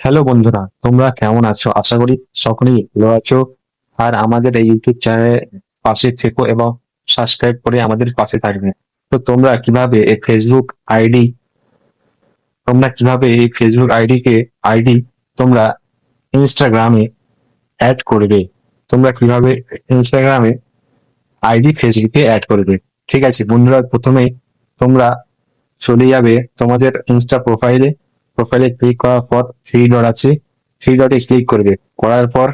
Hello বন্ধুরা, তোমরা কেমন আছো? আশা করি সকলেই ভালো আছো। আর আমাদের এই ইউটিউব চ্যানেলে পাশে থেকো এবং সাবস্ক্রাইব করে আমাদের পাশে থাকবে। তো তোমরা কীভাবে এই ফেসবুক আইডি তোমরা কীভাবে এই ফেসবুক আইডি কে আইডি তোমরা ইনস্টাগ্রামে অ্যাড করবে? তোমরা কীভাবে ইনস্টাগ্রামে আইডি ফেসবুকে অ্যাড করবে? ঠিক আছে বন্ধুরা, প্রথমে তোমরা চলে যাবে তোমাদের ইনস্টা প্রোফাইলে প্রোফাইলে ক্লিক করার পর থ্রি ডট আছে। থ্রি ডটে ক্লিক করবে। করার পর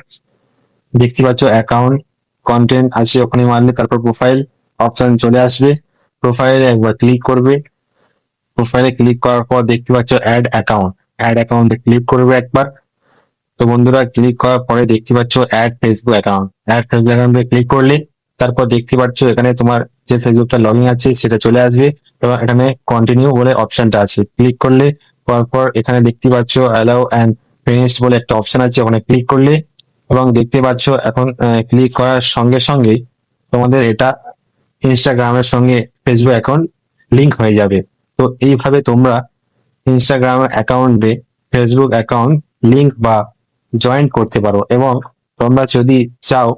দেখতে পাচ্ছ অ্যাকাউন্ট কন্টেন্ট আছে ওখানে মারলে তারপর প্রোফাইল অপশন চলে আসবে। প্রোফাইলে একবার ক্লিক করবে। প্রোফাইলে ক্লিক করার পর দেখতে পাচ্ছ অ্যাড অ্যাকাউন্ট অ্যাড অ্যাকাউন্টে ক্লিক করবে একবার। তো বন্ধুরা ক্লিক করার পরে দেখতে পাচ্ছ add Facebook account add Facebook অ্যাকাউন্টে ক্লিক করলে তারপর দেখতে পাচ্ছ এখানে তোমার যে ফেসবুকটা লগ ইন আছে সেটা চলে আসবে। এবং এখানে কন্টিনিউ বলে অপশনটা আছে। ক্লিক করলে পরপর এখানে দেখতে পাচ্ছ অ্যালাউ অ্যান্ড ফিনিশড বলে একটা অপশন আছে, ওখানে ক্লিক করলে এবং দেখতে পাচ্ছ এখন ক্লিক করার সঙ্গে সঙ্গে তোমাদের এটা ইনস্টাগ্রামের সঙ্গে ফেসবুক অ্যাকাউন্ট লিংক হয়ে যাবে। তো এইভাবে তোমরা ইনস্টাগ্রাম অ্যাকাউন্টে ফেসবুক অ্যাকাউন্ট লিংক বা জয়েন করতে পারো এবং তোমরা যদি চাও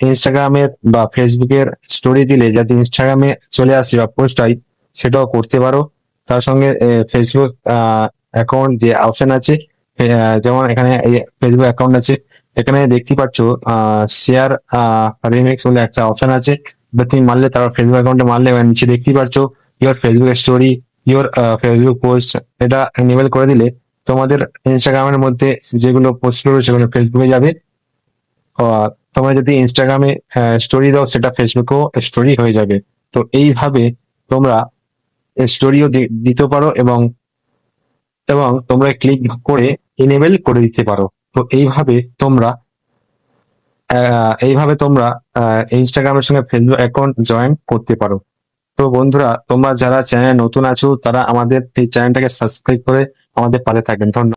ইনস্টাগ্রামের বা ফেসবুকের স্টোরি দিলে, যাতে ইনস্টাগ্রামে চলে আসে বা পোস্ট হয়, সেটাও করতে পারো। তার সঙ্গে ফেসবুক অ্যাকাউন্ট যে অপশন আছে যেমন এখানে ফেসবুক অ্যাকাউন্ট আছে এখানে দেখতে পাচ্ছ শেয়ার রিমিক্স বলে একটা অপশন আছে। তুমি মারলে তার ফেসবুক অ্যাকাউন্টে মারলে নিচে দেখতে পাচ্ছ your Facebook story your Facebook post এটা এনেবল করে দিলে তোমাদের ইনস্টাগ্রামের মধ্যে যেগুলো পোস্ট করবে সেগুলো ফেসবুকে যাবে। আহ, তোমরা যদি ইনস্টাগ্রামে স্টোরি দাও সেটা ফেসবুকেও স্টোরি হয়ে যাবে। তো এইভাবে তোমরা স্টোরিও দিতে পারো এবং এবং তোমরা ক্লিক করে এনেবেল করে দিতে পারো। তো এইভাবে তোমরা এইভাবে তোমরা ইনস্টাগ্রামের সঙ্গে ফেসবুক অ্যাকাউন্ট জয়েন করতে পারো। তো বন্ধুরা, তোমরা যারা চ্যানেল নতুন আছো, তারা আমাদের এই চ্যানেলটাকে সাবস্ক্রাইব করে আমাদের পালে থাকবেন। ধন্যবাদ।